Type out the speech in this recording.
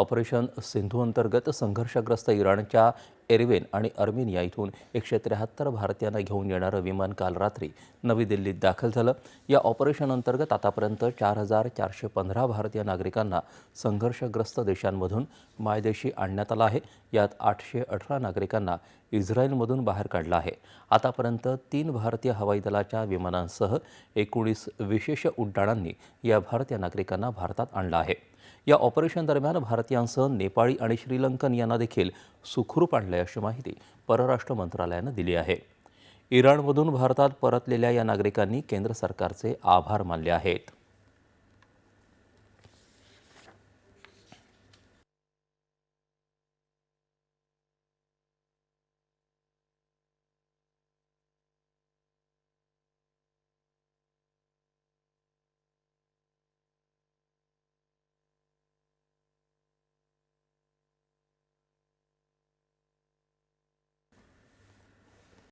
Operation Sindhu अंतर्गत संघर्षग्रस्त इराणच्या एरवेन आणि अर्मेनिया इथून एकशे त्र्याहत्तर भारतीयांना घेऊन येणारं विमान काल रात्री नवी दिल्लीत दाखल झालं. या ऑपरेशन अंतर्गत आतापर्यंत चार हजार चारशे पंधरा भारतीय नागरिकांना संघर्षग्रस्त देशांमधून मायदेशी आणण्यात आलं आहे. यात आठशे अठरा नागरिकांना इस्रायलमधून बाहेर काढलं आहे. आतापर्यंत तीन भारतीय हवाई दलाच्या विमानांसह एकोणीस विशेष उड्डाणांनी या भारतीय नागरिकांना भारतात आणलं आहे. या ऑपरेशन दरम्यान भारतीयांसह नेपाळी आणि श्रीलंकन यांना देखील सुखरूप आणले अशी माहिती परराष्ट्र मंत्रालयानं दिली आहे. इराणमधून भारतात परतलेल्या या नागरिकांनी केंद्र सरकारचे आभार मानले आहेत.